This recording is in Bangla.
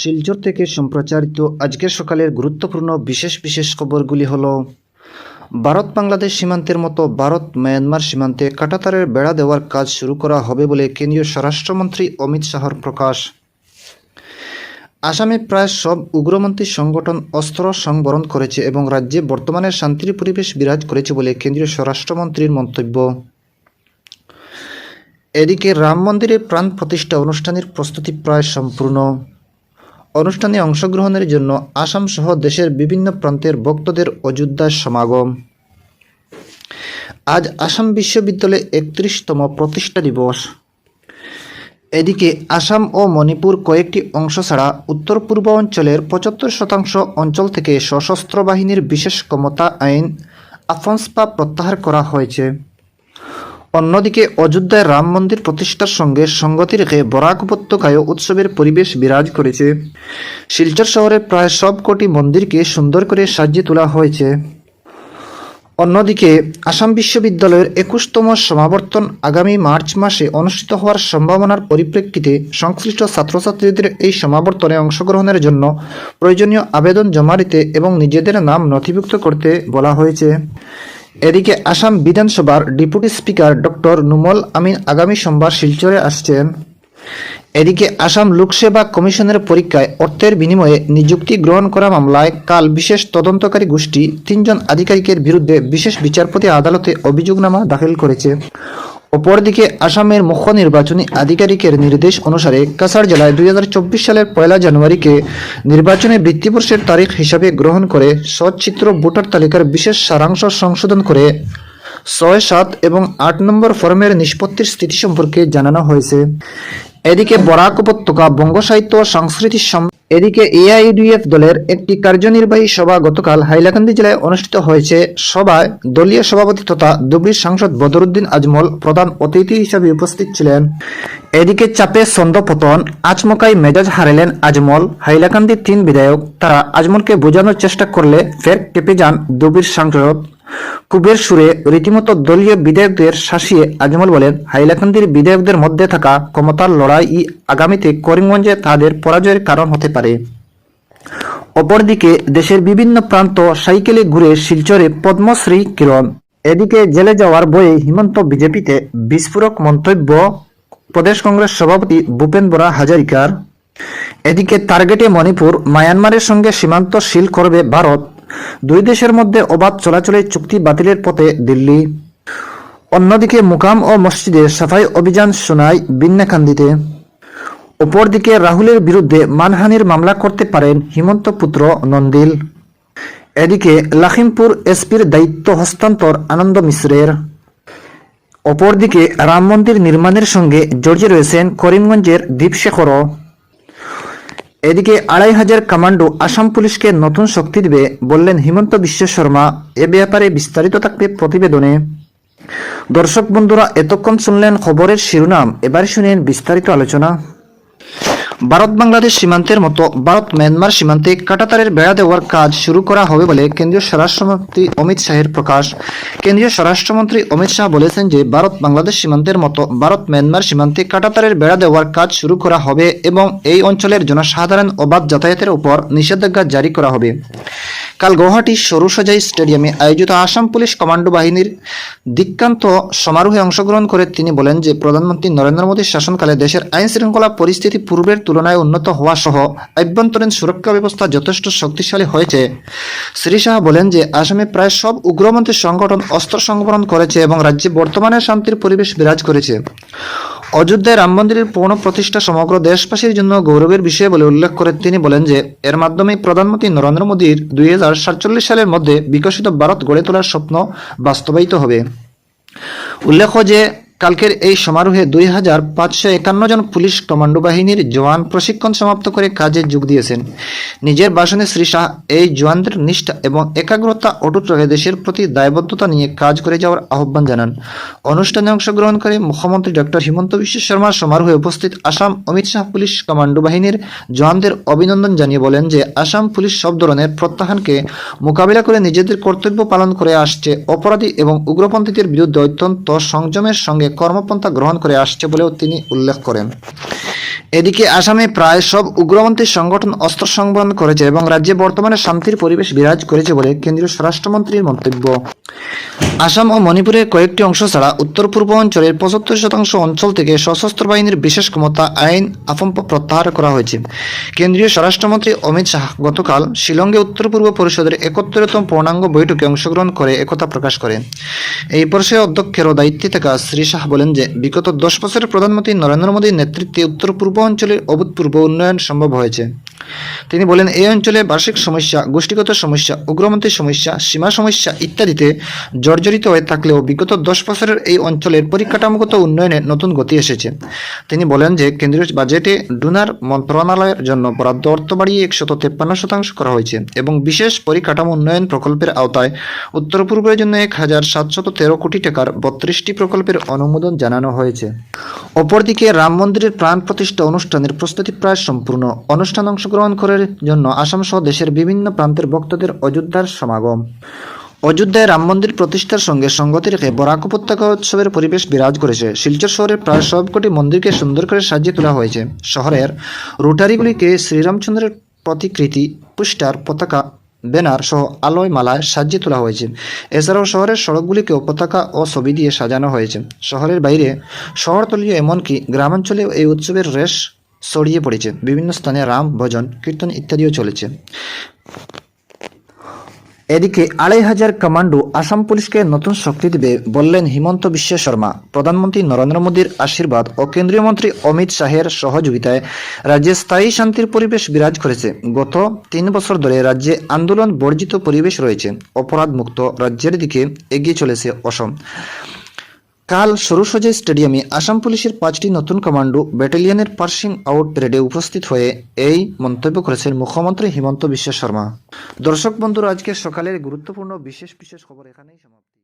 শিলচর থেকে সম্প্রচারিত আজকের সকালের গুরুত্বপূর্ণ বিশেষ বিশেষ খবরগুলি হল, ভারত বাংলাদেশ সীমান্তের মতো ভারত মায়ানমার সীমান্তে কাঁটাতারের বেড়া দেওয়ার কাজ শুরু করা হবে বলে কেন্দ্রীয় স্বরাষ্ট্রমন্ত্রী অমিত শাহর প্রকাশ। আসামে প্রায় সব উগ্রমন্ত্রী সংগঠন অস্ত্র সংবরণ করেছে এবং রাজ্যে বর্তমানে শান্তির পরিবেশ বিরাজ করেছে বলে কেন্দ্রীয় স্বরাষ্ট্রমন্ত্রীর মন্তব্য। এদিকে রাম মন্দিরে প্রাণ প্রতিষ্ঠা অনুষ্ঠানের প্রস্তুতি প্রায় সম্পূর্ণ। অনুষ্ঠানে অংশগ্রহণের জন্য আসাম সহ দেশের বিভিন্ন প্রান্তের ভক্তদের অযোধ্যায় সমাগম। আজ আসাম বিশ্ববিদ্যালয়ে একত্রিশতম প্রতিষ্ঠা দিবস। এদিকে আসাম ও মণিপুর কয়েকটি অংশ ছাড়া উত্তর পূর্ব অঞ্চলের পঁচাত্তর শতাংশ অঞ্চল থেকে সশস্ত্র বাহিনীর বিশেষ ক্ষমতা আইন আফন্সপা প্রত্যাহার করা হয়েছে। অন্যদিকে অযোধ্যায় রাম মন্দির প্রতিষ্ঠার সঙ্গে সঙ্গতি রেখে বরাক উপত্যকায় উৎসবের পরিবেশ বিরাজ করেছে। শিলচর শহরের প্রায় সব কোটি মন্দিরকে সুন্দর করে সাজিয়ে তোলা হয়েছে। অন্যদিকে আসাম বিশ্ববিদ্যালয়ের একুশতম সমাবর্তন আগামী মার্চ মাসে অনুষ্ঠিত হওয়ার সম্ভাবনার পরিপ্রেক্ষিতে সংশ্লিষ্ট ছাত্রছাত্রীদের এই সমাবর্তনে অংশগ্রহণের জন্য প্রয়োজনীয় আবেদন জমা দিতে এবং নিজেদের নাম নথিভুক্ত করতে বলা হয়েছে। এদিকে আসাম বিধানসভার deputy speaker doctor Numal Amin আগামী সোমবার শিলচরে আসছেন। এদিকে আসাম লোকসেবা কমিশনের পরীক্ষায় অর্থের বিনিময়ে নিযুক্তি গ্রহণ করা মামলায় কাল বিশেষ তদন্তকারী গোষ্ঠী তিনজন আধিকারিকের বিরুদ্ধে বিশেষ বিচারপতি আদালতে অভিযোগনামা দাখিল করেছে। অপরদিকে আসামের মুখ্য নির্বাচনী আধিকারিকের নির্দেশ অনুসারে কাছাড় জেলায় দুই হাজার চব্বিশ সালের পয়লা জানুয়ারিকে নির্বাচনে বৃত্তিবর্ষের তারিখ হিসাবে গ্রহণ করে সচিত্র ভোটার তালিকার বিশেষ সারাংশ সংশোধন করে ছয় সাত এবং আট নম্বর ফর্মের নিষ্পত্তির স্থিতি সম্পর্কে জানানো হয়েছে। এদিকে বরাক উপত্যকা বঙ্গ সাহিত্য সংস্কৃতি এদিকে এআইডিএফ দলের একটি কার্যনির্বাহী সভা গতকাল হাইলাকান্দি জেলায় অনুষ্ঠিত হয়েছে। সভায় দলীয় সভাপতি তথা ধুবড়ির সাংসদ বদরুদ্দিন আজমল প্রধান অতিথি হিসেবে উপস্থিত ছিলেন। এদিকে চাপে সন্দপতন আচমকাই মেজাজ হারালেন আজমল। হাইলাকান্দির তিন বিধায়ক, তারা আজমলকে বোঝানোর চেষ্টা করলে ফের কেঁপে যান দুবির সাংসদ। কুবের সুরে রীতিমতো দলীয় বিধায়কদের শাসিয়ে আজমল বলেন, হাইলাকান্দির বিধায়কদের মধ্যে থাকা ক্ষমতার লড়াই আগামীতে করিমগঞ্জে তাদের পরাজয়ের কারণ হতে পারে। অপরদিকে দেশের বিভিন্ন প্রান্ত সাইকেলে ঘুরে শিলচরে পদ্মশ্রী কিরণ, এদিকে জেলে যাওয়ার বয়ে হিমন্ত বিজেপিতে বিস্ফোরক মন্তব্য, প্রদেশ কংগ্রেস সভাপতি ভূপেন বরা হাজারিকার। এদিকে টার্গেটে মণিপুর, মায়ানমারের সঙ্গে সীমান্ত সিল করবে ভারত। দুই দেশের মধ্যে অবাধ চলাচলের চুক্তি বাতিলের পথে দিল্লি। অন্যদিকে মুকাম ও মসজিদে সাফাই অভিযান শোনায় বিন্যাকান্দিতে। অপরদিকে রাহুলের বিরুদ্ধে মানহানির মামলা করতে পারেন হিমন্ত পুত্র নন্দিল। এদিকে লাখিমপুর এসপির দায়িত্ব হস্তান্তর আনন্দ মিশ্রের। অপরদিকে রাম মন্দির নির্মাণের সঙ্গে জড়িয়ে রয়েছেন করিমগঞ্জের দীপশেখরও। এদিকে আড়াই হাজার কমান্ডো আসাম পুলিশকে নতুন শক্তি দেবে বললেন হিমন্ত বিশ্ব শর্মা। এ ব্যাপারে বিস্তারিত থাকবে প্রতিবেদনে। দর্শক বন্ধুরা, এতক্ষণ শুনলেন খবরের শিরোনাম। এবার শুনেন বিস্তারিত আলোচনা। ভারত বাংলাদেশ সীমান্তের মতো ভারত মিয়ানমার সীমান্তে কাটাতারের বেড়া দেওয়ার কাজ শুরু করা হবে বলে কেন্দ্রীয় স্বরাষ্ট্রমন্ত্রী অমিত শাহের প্রকাশ। কেন্দ্রীয় স্বরাষ্ট্রমন্ত্রী অমিত শাহ বলেছেন যে ভারত বাংলাদেশ সীমান্তের মতো ভারত মিয়ানমার সীমান্তে কাটাতারের বেড়া দেওয়ার কাজ শুরু করা হবে এবং এই অঞ্চলের জনসাধারণ অবাধ যাতায়াতের উপর নিষেধাজ্ঞা জারি করা হবে। কাল গুয়াহাটির সরুসজাই স্টেডিয়ামে আয়োজিত আসাম পুলিশ কমান্ডো বাহিনীর দীক্ষান্ত সমারোহে অংশগ্রহণ করে তিনি বলেন যে প্রধানমন্ত্রী নরেন্দ্র মোদীর শাসনকালে দেশের আইন শৃঙ্খলা পরিস্থিতি পূর্বের তুলনায় উন্নত হওয়া সহ আভ্যন্তরীণ সুরক্ষা ব্যবস্থা যথেষ্ট শক্তিশালী হয়েছে। শ্রী শাহ বলেন যে আসামে প্রায় সব উগ্রপন্থী সংগঠন অস্ত্র সংবরণ করেছে এবং রাজ্যে বর্তমানে শান্তির পরিবেশ বিরাজ করেছে। অযোধ্যায় রাম মন্দিরের পূর্ণ প্রতিষ্ঠা সমগ্র দেশবাসীর জন্য গৌরবের বিষয় বলে উল্লেখ করে তিনি বলেন যে, এর মাধ্যমে প্রধানমন্ত্রী নরেন্দ্র মোদীর দুই হাজার সাতচল্লিশ সালের মধ্যে বিকশিত ভারত গড়ে তোলার স্বপ্ন বাস্তবায়িত হবে। উল্লেখ্য যে কালকের এই সমারোহে দুই হাজার পাঁচশো একান্ন জন পুলিশ কমান্ডো বাহিনীর জওয়ান প্রশিক্ষণ সমাপ্ত করে কাজে যোগ দিয়েছেন। নিজের ভাষণে শ্রী শাহ এই জওয়ানদের নিষ্ঠা এবং একাগ্রতা অটুট রেখে দেশের প্রতি দায়বদ্ধতা নিয়ে কাজ করে যাওয়ার আহ্বান জানান। অনুষ্ঠানে অংশগ্রহণ করে মুখ্যমন্ত্রী ডক্টর হিমন্ত বিশ্ব শর্মা সমারোহে উপস্থিত আসাম অমিত শাহ পুলিশ কমান্ডো বাহিনীর জওয়ানদের অভিনন্দন জানিয়ে বলেন যে, আসাম পুলিশ সব ধরনের প্রত্যাহ্বানকে মোকাবিলা করে নিজেদের কর্তব্য পালন করে আসছে। অপরাধী এবং উগ্রপন্থীদের বিরুদ্ধে অত্যন্ত সংযমের সঙ্গে কর্মপন্থা গ্রহণ করে আসছে বলেও তিনি উল্লেখ করেন। এদিকে আসামে প্রায় সব উগ্রপন্থী সংগঠন অস্ত্র সংবরণ করেছে এবং রাজ্যে বর্তমানে শান্তির পরিবেশ বিরাজ করেছে বলে কেন্দ্রীয় স্বরাষ্ট্রমন্ত্রীর মন্তব্য। আসাম ও মণিপুরের কয়েকটি অংশ ছাড়া উত্তর পূর্ব অঞ্চলের পঁচাত্তর শতাংশ অঞ্চল থেকে সশস্ত্র বাহিনীর বিশেষ ক্ষমতা, আইন আফম্প প্রত্যাহার করা হয়েছে। কেন্দ্রীয় স্বরাষ্ট্রমন্ত্রী অমিত শাহ গতকাল শিলংয়ে উত্তর পূর্ব পরিষদের একত্তরতম পূর্ণাঙ্গ বৈঠকে অংশগ্রহণ করে একথা প্রকাশ করেন। এই পর্যায়ে অধ্যক্ষেরও দায়িত্বে থাকা শ্রী শাহ বলেন যে, বিগত দশ বছরের প্রধানমন্ত্রী নরেন্দ্র মোদীর নেতৃত্বে উত্তর পূর্ব অঞ্চলের অভূতপূর্ব উন্নয়ন সম্ভব হয়েছে। তিনি বলেন এই অঞ্চলে বার্ষিক সমস্যা, গোষ্ঠীগত সমস্যা, উগ্রমন্ত্রী সমস্যা, সীমা সমস্যা ইত্যাদিতে জর্জরিত হয়ে থাকলেও বিগত দশ বছরের এই অঞ্চলের পরিকাঠামোগত উন্নয়নে নতুন গতি এসেছে। তিনি বলেন যে, কেন্দ্রীয় বাজেটে ডুনার মন্ত্রণালয়ের জন্য বরাদ্দ অর্থ বাড়িয়ে একশত তেপ্পান্ন শতাংশ করা হয়েছে এবং বিশেষ পরিকাঠামো উন্নয়ন প্রকল্পের আওতায় উত্তর পূর্বের জন্য এক হাজার সাতশত তেরো কোটি টাকার বত্রিশটি প্রকল্পের অনুমোদন জানানো হয়েছে। অপরদিকে রাম মন্দিরের প্রাণ প্রতিষ্ঠা অনুষ্ঠানের প্রস্তুতি প্রায় সম্পূর্ণ। অনুষ্ঠান অংশগ্রহণ করার জন্য আসাম সহ দেশের বিভিন্ন প্রান্তের ভক্তদের অযোধ্যার সমাগম। অযোধ্যায় রাম মন্দির প্রতিষ্ঠার সঙ্গে সঙ্গতি রেখে বরাক উপত্যকা উৎসবের পরিবেশ বিরাজ করেছে। শিলচর শহরের প্রায় সবকটি মন্দিরকে সুন্দর করে সাজিয়ে তোলা হয়েছে। শহরের রোটারিগুলিকে শ্রীরামচন্দ্রের প্রতিকৃতি পুস্টার পতাকা, ব্যানার সহ আলোয় মালায় সাজিয়ে তোলা হয়েছে। এছাড়াও শহরের সড়কগুলিকেও পতাকা ও ছবি দিয়ে সাজানো হয়েছে। শহরের বাইরে শহরতলীয় এমনকি গ্রামাঞ্চলেও এই উৎসবের রেশ ছড়িয়ে পড়েছে। বিভিন্ন স্থানে রাম, ভজন, কীর্তন ইত্যাদিও চলেছে। এদিকে আড়াই হাজার কমান্ডো আসাম পুলিশকে নতুন শক্তি দেবে বললেন হিমন্ত বিশ্ব শর্মা। প্রধানমন্ত্রী নরেন্দ্র মোদীর আশীর্বাদ ও কেন্দ্রীয় মন্ত্রী অমিত শাহের সহযোগিতায় রাজ্যে স্থায়ী শান্তির পরিবেশ বিরাজ করেছে। গত তিন বছর ধরে রাজ্যে আন্দোলন বর্জিত পরিবেশ রয়েছে। অপরাধ মুক্ত রাজ্যের দিকে এগিয়ে চলেছে অসম। কাল সরুসজয় স্টেডিয়ামে আসাম পুলিশের পাঁচটি নতুন কমান্ডো ব্যাটালিয়নের পার্সিং আউট প্যারেডে উপস্থিত হয়ে এই মন্তব্য করেছেন মুখ্যমন্ত্রী হিমন্ত বিশ্ব শর্মা। দর্শক বন্ধুরা, আজকে সকালের গুরুত্বপূর্ণ বিশেষ বিশেষ খবর এখানেই সমাপ্তি।